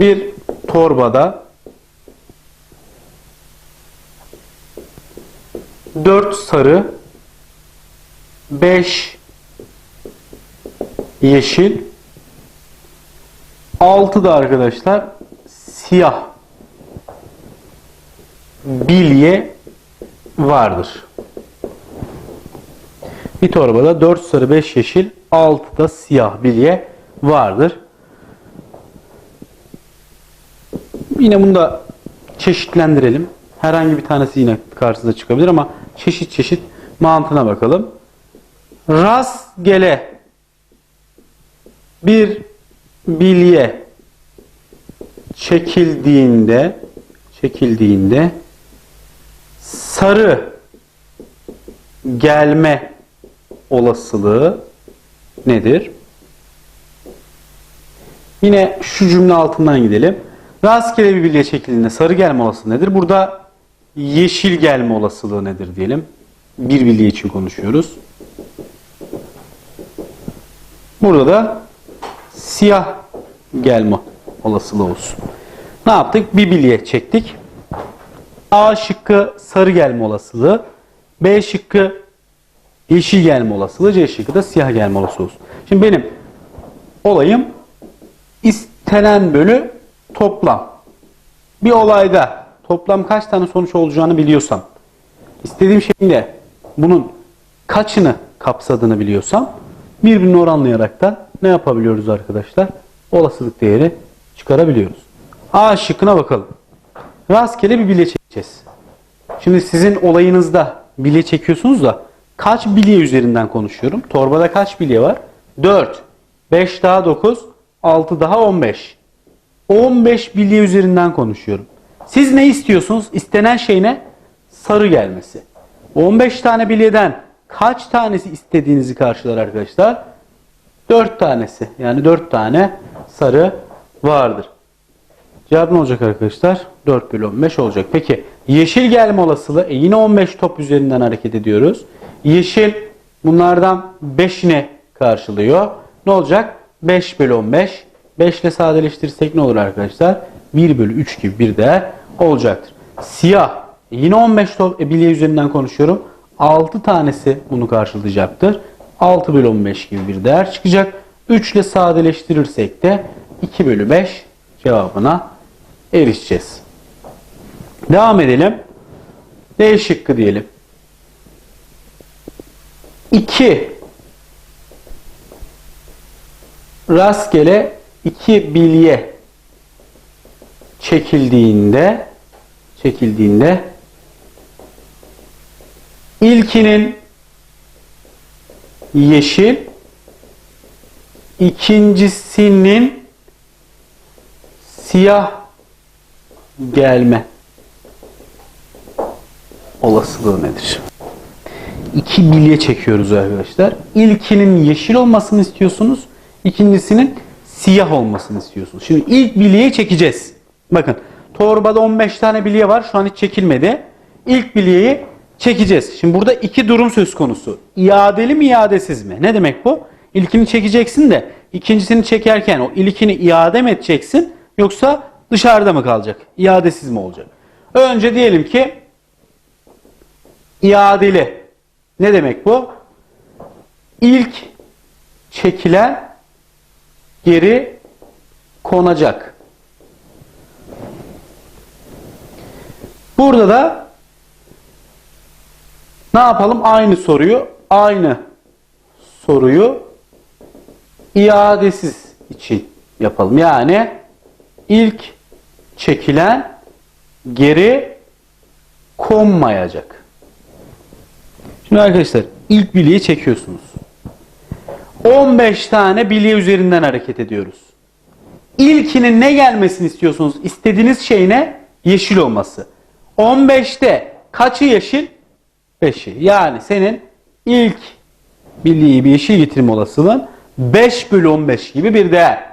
bir torbada 4 sarı 5 yeşil 6 da arkadaşlar siyah bilye vardır. Bir torbada 4 sarı 5 yeşil 6 da siyah bilye vardır. Yine bunu da çeşitlendirelim. Herhangi bir tanesi yine karşınıza çıkabilir ama çeşit çeşit mantığına bakalım. Rastgele bir bilye çekildiğinde çekildiğinde sarı gelme olasılığı nedir? Yine şu cümle altından gidelim. Rastgele bir bilye çekildiğinde sarı gelme olasılığı nedir? Burada yeşil gelme olasılığı nedir diyelim. Bir bilye için konuşuyoruz. Burada da siyah gelme olasılığı olsun. Ne yaptık? Bir bilye çektik. A şıkkı sarı gelme olasılığı. B şıkkı yeşil gelme olasılığı. C şıkkı da siyah gelme olasılığı olsun. Şimdi benim olayım istenen bölü toplam. Bir olayda toplam kaç tane sonuç olacağını biliyorsam, istediğim şeyin de bunun kaçını kapsadığını biliyorsam birbirini oranlayarak da ne yapabiliyoruz arkadaşlar? Olasılık değeri çıkarabiliyoruz. A şıkkına bakalım. Rastgele bir bilye çekeceğiz. Şimdi sizin olayınızda bilye çekiyorsunuz da kaç bilye üzerinden konuşuyorum? Torbada kaç bilye var? 4. 5 daha 9. 6 daha 15. 15 bilye üzerinden konuşuyorum. Siz ne istiyorsunuz? İstenen şey ne? Sarı gelmesi. 15 tane bilyeden kaç tanesi istediğinizi karşılar arkadaşlar? 4 tanesi. Yani 4 tane sarı vardır. Cevap ne olacak arkadaşlar? 4 bölü 15 olacak. Peki yeşil gelme olasılığı e yine 15 top üzerinden hareket ediyoruz. Yeşil bunlardan 5'ini karşılıyor. Ne olacak? 5 bölü 15. 5 ile sadeleştirirsek ne olur arkadaşlar? 1 bölü 3 gibi bir değer olacaktır. Siyah e yine 15 top e, bilye üzerinden konuşuyorum. 6 tanesi bunu karşılayacaktır. 6 bölü 15 gibi bir değer çıkacak. 3 ile sadeleştirirsek de 2 bölü 5 cevabına erişeceğiz. Devam edelim. D şıkkı diyelim. 2 rastgele 2 bilye çekildiğinde çekildiğinde ilkinin yeşil ikincisinin siyah gelme olasılığı nedir? İki bilye çekiyoruz arkadaşlar. İlkinin yeşil olmasını istiyorsunuz. İkincisinin siyah olmasını istiyorsunuz. Şimdi ilk bilyeyi çekeceğiz. Bakın torbada 15 tane bilye var. Şu an hiç çekilmedi. İlk bilyeyi çekeceğiz. Şimdi burada iki durum söz konusu. İadeli mi iadesiz mi? Ne demek bu? İlkini çekeceksin de ikincisini çekerken o ilkini iade mi edeceksin yoksa dışarıda mı kalacak? İadesiz mi olacak? Önce diyelim ki iadeli. Ne demek bu? İlk çekilen geri konacak. Burada da ne yapalım? Aynı soruyu, aynı soruyu iadesiz için yapalım. Yani ilk çekilen geri konmayacak. Şimdi arkadaşlar ilk bilyeyi çekiyorsunuz. 15 tane bilye üzerinden hareket ediyoruz. İlkinin ne gelmesini istiyorsunuz? İstediğiniz şey ne? Yeşil olması. 15'te kaçı yeşil? 5'i. Yani senin ilk bilyeyi bir yeşil getirme olasılığın 5 bölü 15 gibi bir değer.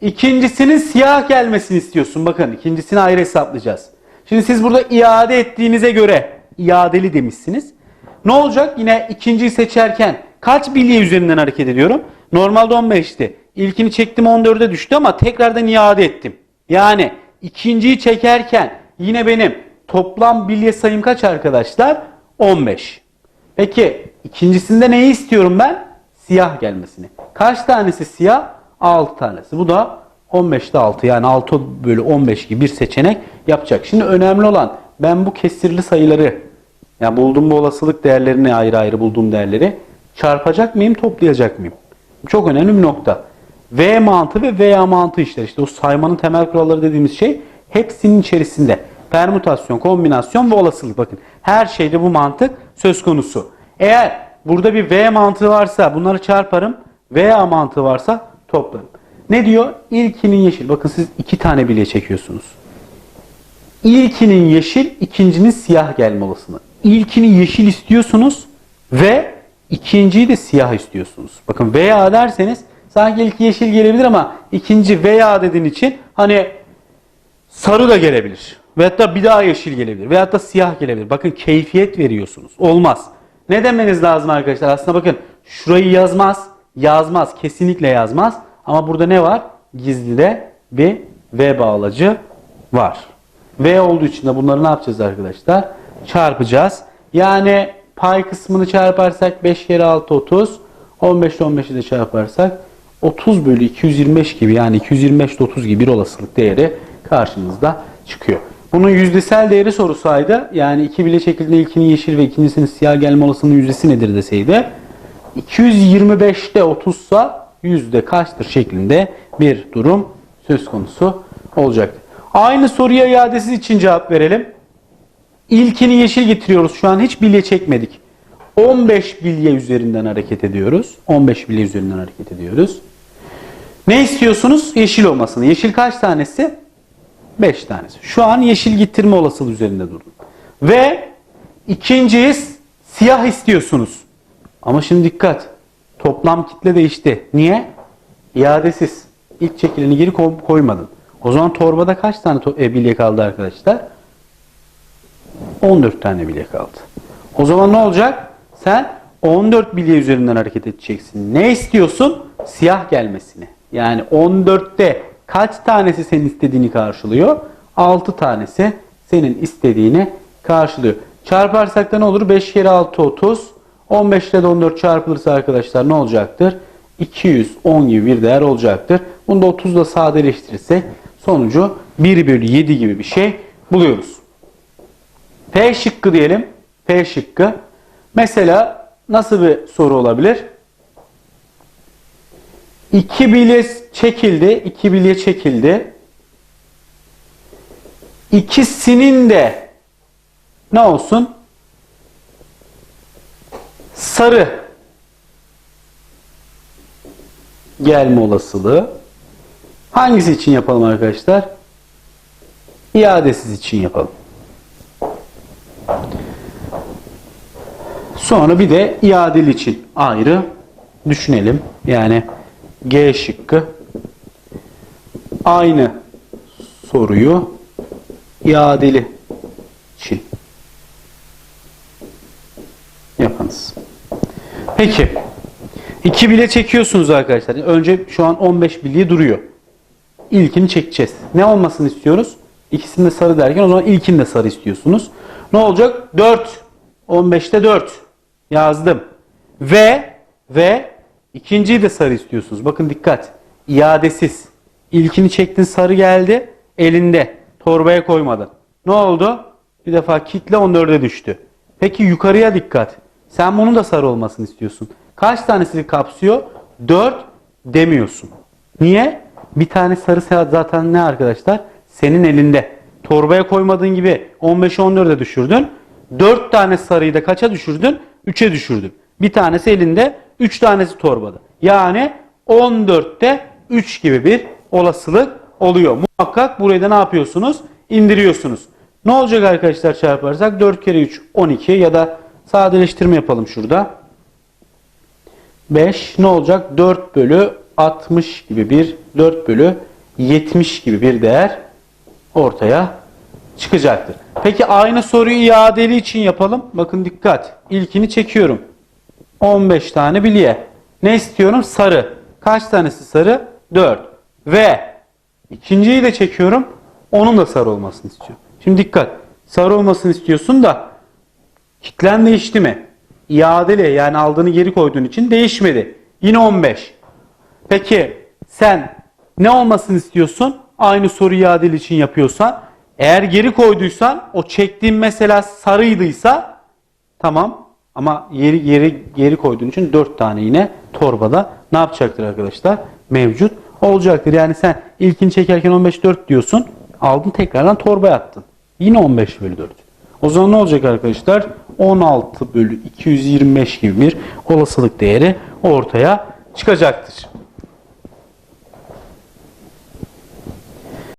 İkincisinin siyah gelmesini istiyorsun. Bakın ikincisini ayrı hesaplayacağız. Şimdi siz burada iade ettiğinize göre iadeli demişsiniz. Ne olacak? Yine ikinciyi seçerken kaç bilye üzerinden hareket ediyorum? Normalde 15'ti. İlkini çektim 14'e düştü ama tekrardan iade ettim. Yani ikinciyi çekerken yine benim toplam bilye sayım kaç arkadaşlar? 15. Peki ikincisinde neyi istiyorum ben? Siyah gelmesini. Kaç tanesi siyah? 6 tanesi. Bu da 15'te 6 yani 6 bölü 15 gibi bir seçenek yapacak. Şimdi önemli olan ben bu kesirli sayıları yani bulduğum bu olasılık değerlerini ayrı ayrı bulduğum değerleri çarpacak mıyım toplayacak mıyım? Çok önemli bir nokta. V mantığı ve veya mantığı işler. İşte o saymanın temel kuralları dediğimiz şey hepsinin içerisinde. Permütasyon, kombinasyon ve olasılık. Bakın her şeyde bu mantık söz konusu. Eğer burada bir V mantığı varsa bunları çarparım. Veya mantığı varsa toplarım. Ne diyor? İlkinin yeşil. Bakın siz iki tane bilye çekiyorsunuz. İlkinin yeşil, ikincinin siyah gelme olasılığı. İlkini yeşil istiyorsunuz ve ikinciyi de siyah istiyorsunuz. Bakın veya derseniz sanki ilk yeşil gelebilir ama ikinci veya dediğin için hani sarı da gelebilir. Veyahut da bir daha yeşil gelebilir. Veyahut da siyah gelebilir. Bakın keyfiyet veriyorsunuz. Olmaz. Ne demeniz lazım arkadaşlar? Aslında bakın şurayı yazmaz. Yazmaz. Kesinlikle yazmaz. Ama burada ne var? Gizlide bir V bağlacı var. V olduğu için de bunları ne yapacağız arkadaşlar? Çarpacağız. Yani pay kısmını çarparsak 5 kere 6 30. 15 ile 15'i de çarparsak 30 bölü 225 gibi yani 225 ile 30 gibi bir olasılık değeri karşınızda çıkıyor. Bunun yüzdesel değeri sorusaydı yani iki bile çekildiğinde ilkinin yeşil ve ikincisinin siyah gelme olasılığının yüzdesi nedir deseydi 225'te 30 sa yüzde kaçtır şeklinde bir durum söz konusu olacaktır. Aynı soruya iadesiz için cevap verelim. İlkini yeşil getiriyoruz. Şu an hiç bilye çekmedik. 15 bilye üzerinden hareket ediyoruz. 15 bilye üzerinden hareket ediyoruz. Ne istiyorsunuz? Yeşil olmasını. Yeşil kaç tanesi? 5 tanesi. Şu an yeşil getirme olasılığı üzerinde durdum. Ve ikinciyi siyah istiyorsunuz. Ama şimdi dikkat. Toplam kitle değişti. Niye? İadesiz. İlk çekileni geri koy- koymadın. O zaman torbada kaç tane to- e, bilye kaldı arkadaşlar? 14 tane bilye kaldı. O zaman ne olacak? Sen 14 bilye üzerinden hareket edeceksin. Ne istiyorsun? Siyah gelmesini. Yani 14'te kaç tanesi senin istediğini karşılıyor? 6 tanesi senin istediğini karşılıyor. Çarparsak da ne olur? 5 kere 6 30. 15 ile de 14 çarpılırsa arkadaşlar ne olacaktır? 210 gibi bir değer olacaktır. Bunu da 30 ile sadeleştirirsek sonucu 1 bölü 7 gibi bir şey buluyoruz. P şıkkı diyelim. P şıkkı. Mesela nasıl bir soru olabilir? İki bilye çekildi. iki bilye çekildi. İkisinin de ne olsun? Sarı gelme olasılığı. Hangisi için yapalım arkadaşlar? İadesiz için yapalım. Sonra bir de iadeli için ayrı düşünelim. Yani G şıkkı aynı soruyu iadeli için yapınız. Peki. iki bile çekiyorsunuz arkadaşlar. Önce şu an 15 bilye duruyor. İlkini çekeceğiz. Ne olmasını istiyoruz? İkisini de sarı derken o zaman ilkini de sarı istiyorsunuz. Ne olacak? 4. 15'te 4 yazdım. Ve ve ikinciyi de sarı istiyorsunuz. Bakın dikkat. İadesiz. İlkini çektin sarı geldi. Elinde. Torbaya koymadın. Ne oldu? Bir defa kitle 14'e düştü. Peki yukarıya dikkat. Sen bunun da sarı olmasını istiyorsun. Kaç tanesini kapsıyor? 4 demiyorsun. Niye? Bir tane sarı zaten ne arkadaşlar? Senin elinde. Torbaya koymadığın gibi 15'e 14'e düşürdün. 4 tane sarıyı da kaça düşürdün? 3'e düşürdün. Bir tanesi elinde, 3 tanesi torbada. Yani 14'te 3 gibi bir olasılık oluyor. Muhakkak burayı da ne yapıyorsunuz? İndiriyorsunuz. Ne olacak arkadaşlar çarparsak? 4 kere 3 12 ya da sadeleştirme yapalım şurada. 5 ne olacak? 4 bölü 60 gibi bir 4 bölü 70 gibi bir değer ortaya çıkacaktır. Peki aynı soruyu iadeli için yapalım. Bakın dikkat. İlkini çekiyorum. 15 tane bilye. Ne istiyorum? Sarı. Kaç tanesi sarı? 4. Ve İkinciyi de çekiyorum. Onun da sarı olmasını istiyorum. Şimdi dikkat. Sarı olmasını istiyorsun da kitlen değişti mi? İadeli yani aldığını geri koyduğun için değişmedi. Yine 15. Peki sen ne olmasını istiyorsun? Aynı soruyu iadeli için yapıyorsan. Eğer geri koyduysan o çektiğin mesela sarıydıysa tamam ama yeri geri geri koyduğun için 4 tane yine torbada ne yapacaktır arkadaşlar? Mevcut olacaktır. Yani sen ilkini çekerken 15 4 diyorsun. Aldın tekrardan torbaya attın. Yine 15 bölü 4. O zaman ne olacak arkadaşlar? 16 bölü 225 gibi bir olasılık değeri ortaya çıkacaktır.